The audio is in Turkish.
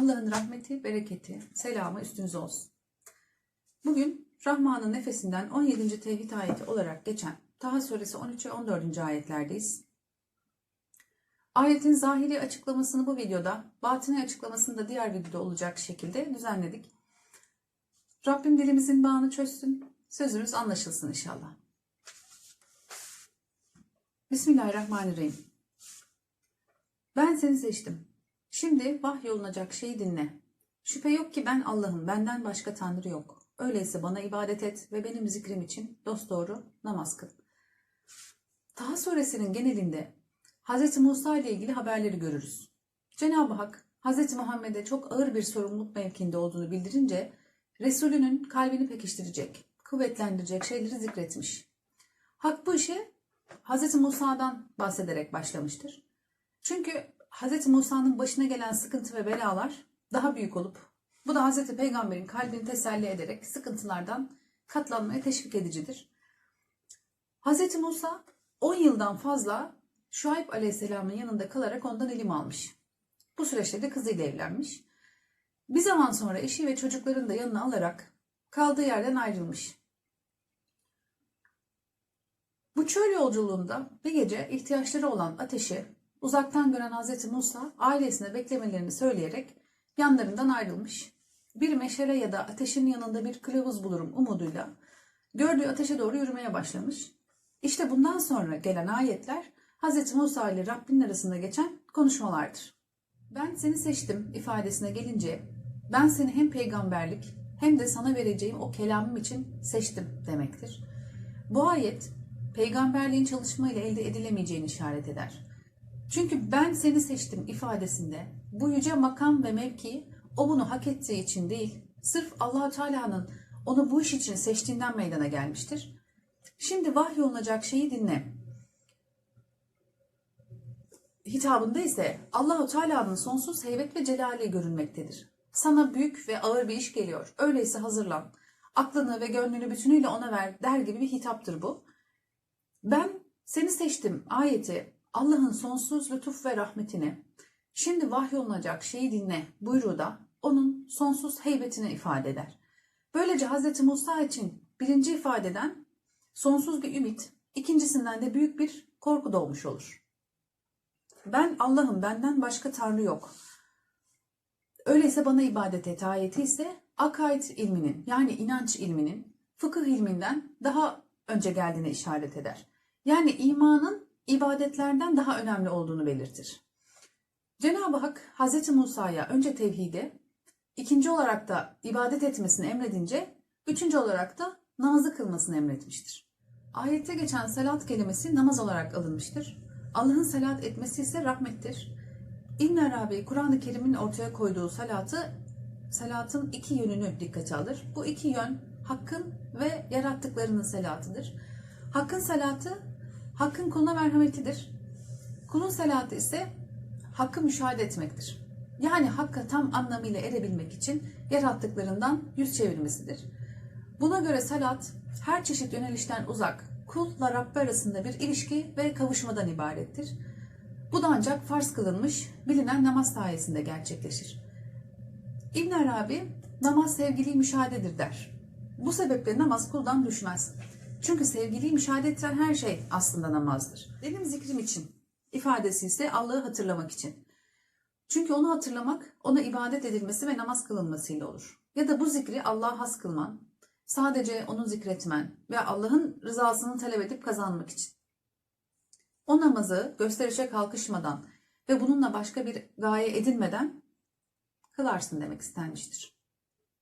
Allah'ın rahmeti, bereketi, selamı üstünüze olsun. Bugün Rahman'ın nefesinden 17. tevhid ayeti olarak geçen Taha suresi 13 ve 14. ayetlerdeyiz. Ayetin zahiri açıklamasını bu videoda, batini açıklamasını da diğer videoda olacak şekilde düzenledik. Rabbim dilimizin bağını çözsün, sözümüz anlaşılsın inşallah. Bismillahirrahmanirrahim. Ben seni seçtim. Şimdi vahyolunacak şeyi dinle. Şüphe yok ki ben Allah'ım, benden başka Tanrı yok. Öyleyse bana ibadet et ve benim zikrim için dosdoğru namaz kıl. Taha suresinin genelinde Hz. Musa ile ilgili haberleri görürüz. Cenab-ı Hak Hz. Muhammed'e çok ağır bir sorumluluk mevkinde olduğunu bildirince Resulünün kalbini pekiştirecek, kuvvetlendirecek şeyleri zikretmiş. Hak bu işe Hz. Musa'dan bahsederek başlamıştır. Çünkü Hz. Musa'nın başına gelen sıkıntı ve belalar daha büyük olup bu da Hz. Peygamber'in kalbini teselli ederek sıkıntılardan katlanmaya teşvik edicidir. Hz. Musa 10 yıldan fazla Şuayb Aleyhisselam'ın yanında kalarak ondan ilim almış. Bu süreçte de kızıyla evlenmiş. Bir zaman sonra eşi ve çocuklarını da yanına alarak kaldığı yerden ayrılmış. Bu çöl yolculuğunda bir gece ihtiyaçları olan ateşi uzaktan gören Hz. Musa ailesine beklemelerini söyleyerek yanlarından ayrılmış. Bir meşale ya da ateşin yanında bir kılavuz bulurum umuduyla gördüğü ateşe doğru yürümeye başlamış. İşte bundan sonra gelen ayetler Hz. Musa ile Rabbinin arasında geçen konuşmalardır. Ben seni seçtim ifadesine gelince ben seni hem peygamberlik hem de sana vereceğim o kelamım için seçtim demektir. Bu ayet peygamberliğin çalışmayla elde edilemeyeceğini işaret eder. Çünkü ben seni seçtim ifadesinde bu yüce makam ve mevki o bunu hak ettiği için değil, sırf Allahu Teala'nın onu bu iş için seçtiğinden meydana gelmiştir. Şimdi vahyolunacak şeyi dinle. Hitabında ise Allahu Teala'nın sonsuz heybet ve celali görünmektedir. Sana büyük ve ağır bir iş geliyor. Öyleyse hazırlan. Aklını ve gönlünü bütünüyle ona ver der gibi bir hitaptır bu. Ben seni seçtim ayeti Allah'ın sonsuz lütuf ve rahmetini şimdi vahyolunacak şeyi dinle buyruğu da onun sonsuz heybetini ifade eder. Böylece Hz. Musa için birinci ifadeden sonsuz bir ümit, ikincisinden de büyük bir korku doğmuş olur. Ben Allah'ım benden başka Tanrı yok. Öyleyse bana ibadet et ayeti ise akaid ilminin yani inanç ilminin fıkıh ilminden daha önce geldiğine işaret eder. Yani imanın ibadetlerden daha önemli olduğunu belirtir. Cenab-ı Hak Hz. Musa'ya önce tevhide, ikinci olarak da ibadet etmesini emredince, üçüncü olarak da namazı kılmasını emretmiştir. Ayette geçen salat kelimesi namaz olarak alınmıştır. Allah'ın salat etmesi ise rahmettir. İbn Arabi Kur'an-ı Kerim'in ortaya koyduğu salatı salatın iki yönünü dikkate alır. Bu iki yön hakkın ve yarattıklarının salatıdır. Hakkın salatı hakkın kuluna merhametidir. Kulun salatı ise hakkı müşahede etmektir. Yani hakka tam anlamıyla erebilmek için yarattıklarından yüz çevirmesidir. Buna göre salat her çeşit yönelişten uzak, kulla Rabbi arasında bir ilişki ve kavuşmadan ibarettir. Bu da ancak farz kılınmış, bilinen namaz sayesinde gerçekleşir. İbn Arabi, namaz sevgiliyi müşahededir der. Bu sebeple namaz kuldan düşmez. Çünkü sevgiliyi müşahede ettiren her şey aslında namazdır. Benim zikrim için ifadesi ise Allah'ı hatırlamak için. Çünkü onu hatırlamak, ona ibadet edilmesi ve namaz kılınmasıyla olur. Ya da bu zikri Allah'a has kılman, sadece onu zikretmen ve Allah'ın rızasını talep edip kazanmak için. O namazı gösterişe kalkışmadan ve bununla başka bir gaye edinmeden kılarsın demek istenmiştir.